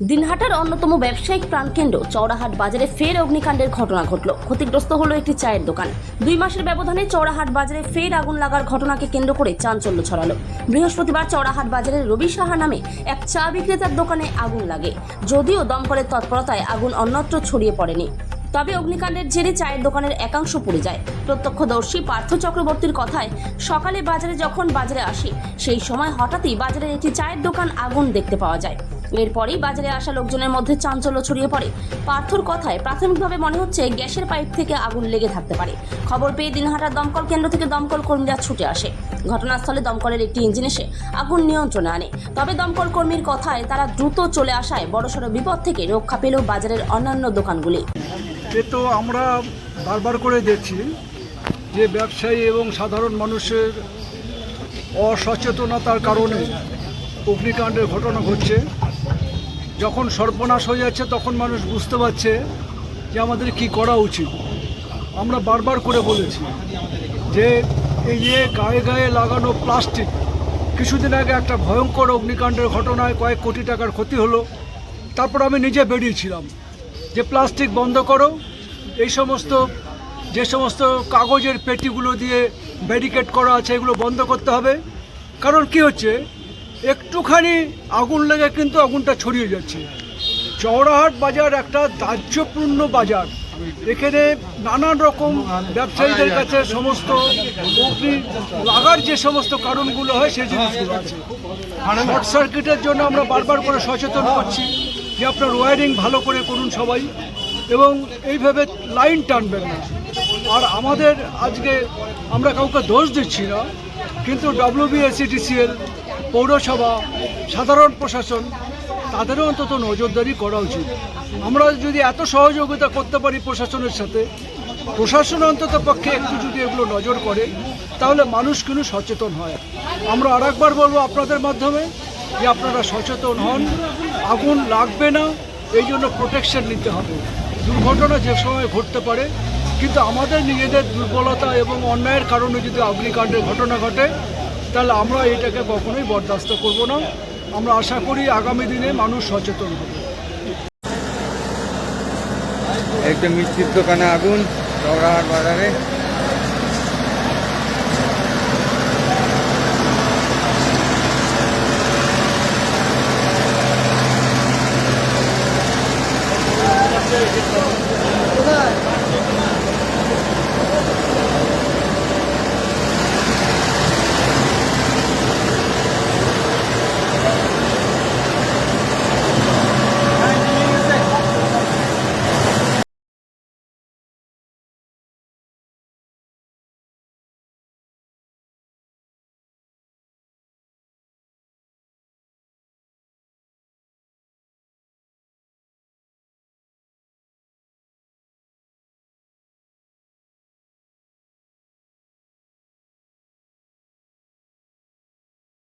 দিনহাটার অন্যতম ব্যবসায়িক প্রাণকেন্দ্র চৌরাহাট বাজারে ফের অগ্নিকাণ্ডের ঘটনা ঘটল। ক্ষতিগ্রস্ত হলো একটি চায়ের দোকান। দুই মাসের ব্যবধানে চৌরাহাট বাজারে ফের আগুন লাগার ঘটনাকে কেন্দ্র করে চাঞ্চল্য ছড়ালো। বৃহস্পতিবার চৌরাহাট বাজারের রবি সাহা নামে এক চা বিক্রেতার দোকানে আগুন লাগে। যদিও দমকলের তৎপরতায় আগুন অন্যত্র ছড়িয়ে পড়েনি। তবে অগ্নিকাণ্ডের জেরে চায়ের দোকানের একাংশ পুড়ে যায়। প্রত্যক্ষদর্শী পার্থ চক্রবর্তীর কথায়, সকালে বাজারে যখন বাজারে আসি, সেই সময় হঠাৎই বাজারের একটি চায়ের দোকান আগুন দেখতে পাওয়া যায়। এরপরেই বাজারে আসা লোকজনের মধ্যে চাঞ্চল্য ছড়িয়ে পড়ে। পার্থর কথায় প্রাথমিকভাবে মনে হচ্ছে গ্যাসের পাইপ থেকে আগুন লেগে থাকতে পারে। খবর পেয়ে দিনহাটার দমকল কেন্দ্র থেকে দমকল কর্মীরা ছুটে আসে। ঘটনাস্থলে দমকলের একটি ইঞ্জিন এসে আগুন নিয়ন্ত্রণে আনে। তবে দমকল কর্মীর কথায় তারা দ্রুত চলে আসায় বড়সড় বিপদ থেকে রক্ষা পেল বাজারের অন্যান্য দোকানগুলি। তো আমরা বারবার করে দেখছি যে ব্যবসায়ী এবং সাধারণ মানুষের অসচেতনতার কারণে অগ্নিকাণ্ডের ঘটনা ঘটছে। যখন সর্বনাশ হয়ে যাচ্ছে, তখন মানুষ বুঝতে পারছে যে আমাদের কি করা উচিত। আমরা বারবার করে বলেছি যে এই যে গায়ে গায়ে লাগানো প্লাস্টিক, কিছুদিন আগে একটা ভয়ঙ্কর অগ্নিকাণ্ডের ঘটনায় কয়েক কোটি টাকার ক্ষতি হলো। তারপর আমি নিজে বেরিয়েছিলাম যে প্লাস্টিক বন্ধ করো, এই সমস্ত, যে সমস্ত কাগজের পেটিগুলো দিয়ে ব্যারিকেড করা আছে, এগুলো বন্ধ করতে হবে। কারণ কি হচ্ছে একটুখানি আগুন লেগে কিন্তু আগুনটা ছড়িয়ে যাচ্ছে। চৌরাহাট বাজার একটা দাহ্যপূর্ণ বাজার। এখানে নানান রকম ব্যবসায়ীদের কাছে সমস্ত অগ্নি লাগার যে সমস্ত কারণগুলো হয়, সেই জিনিসগুলো আছে। শর্ট সার্কিটের জন্য আমরা বারবার করে সচেতন করছি যে আপনার ওয়ারিং ভালো করে করুন সবাই এবং এইভাবে লাইন টানবেন না। আর আমাদের আজকে আমরা কাউকে দোষ দিচ্ছি না, কিন্তু ডব্লিউবিএসিডিসিএল পৌরসভা, সাধারণ প্রশাসন, তাদেরও অন্তত নজরদারি করা উচিত। আমরা যদি এত সহযোগিতা করতে পারি প্রশাসনের সাথে, প্রশাসন অন্তত পক্ষে একটু যদি এগুলো নজর করে, তাহলে মানুষ কিন্তু সচেতন হয়। আমরা আর একবার বলব আপনাদের মাধ্যমে যে আপনারা সচেতন হন, আগুন লাগবে না, এই জন্য প্রোটেকশন নিতে হবে। দুর্ঘটনা যে সময় ঘটতে পারে, কিন্তু আমাদের নিজেদের দুর্বলতা এবং অন্যায়ের কারণে যদি অগ্নিকাণ্ডের ঘটনা ঘটে তাহলে আমরা এটাকে কখনোই বরদাস্ত করব না আমরা আশা করি আগামী দিনে মানুষ সচেতন হবে একদম মিষ্টির দোকানে আগুন বাজারে আচ্ছা, Thank you.